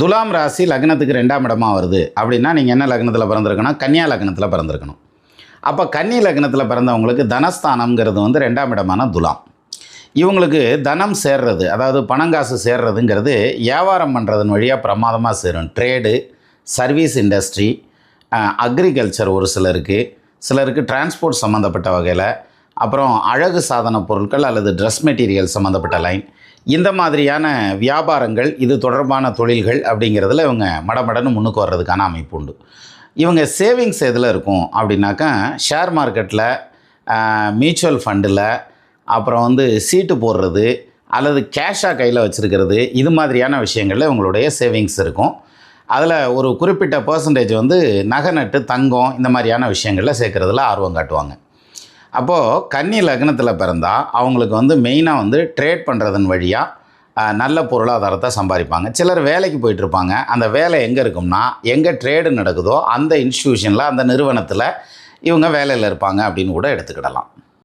துலாம் ராசி லக்னத்துக்கு ரெண்டாம் இடமாக வருது. அப்படின்னா நீங்கள் என்ன லக்னத்தில் பிறந்திருக்கணும்? கன்னியா லக்னத்தில் பிறந்திருக்கணும். அப்போ கன்னி லக்னத்தில் பிறந்தவங்களுக்கு தனஸ்தானம்ங்கிறது வந்து ரெண்டாம் இடமான துலாம். இவங்களுக்கு தனம் சேர்றது அதாவது பணங்காசு சேர்றதுங்கிறது வியாபாரம் பண்ணுறதன் வழியாக பிரமாதமாக சேரும். ட்ரேடு சர்வீஸ் இண்டஸ்ட்ரி அக்ரிகல்ச்சர் ஒரு சிலருக்கு சிலருக்கு டிரான்ஸ்போர்ட் சம்மந்தப்பட்ட வகையில் அப்புறம் அழகு சாதன பொருட்கள் அல்லது ட்ரெஸ் மெட்டீரியல் சம்மந்தப்பட்ட லைன் இந்த மாதிரியான வியாபாரங்கள் இது தொடர்பான தொழில்கள் அப்படிங்கிறதுல இவங்க மடமடன்னு முன்னுக்கு வர்றதுக்கான அமைப்பு உண்டு. இவங்க சேவிங்ஸ் எதில் இருக்கும் அப்படின்னாக்கா ஷேர் மார்க்கெட்டில் மியூச்சுவல் ஃபண்டில் அப்புறம் வந்து சீட்டு போடுறது அல்லது கேஷாக கையில் வச்சுருக்கிறது இது மாதிரியான விஷயங்களில் இவங்களுடைய சேவிங்ஸ் இருக்கும். அதில் ஒரு குறிப்பிட்ட பர்சன்டேஜ் வந்து நகை நட்டு தங்கம் இந்த மாதிரியான விஷயங்களில் சேர்க்குறதுல ஆர்வம் காட்டுவாங்க. அப்போது கன்னி லக்னத்தில் பிறந்தால் அவங்களுக்கு வந்து மெயினாக வந்து ட்ரேட் பண்ணுறதன் வழியாக நல்ல பொருளாதாரத்தை சம்பாதிப்பாங்க. சிலர் வேலைக்கு போயிட்டுருப்பாங்க. அந்த வேலை எங்கே இருக்கும்னா எங்கே ட்ரேடு நடக்குதோ அந்த இன்ஸ்டியூஷனில் அந்த நிறுவனத்தில் இவங்க வேலையில் இருப்பாங்க அப்படின்னு கூட எடுத்துக்கிடலாம்.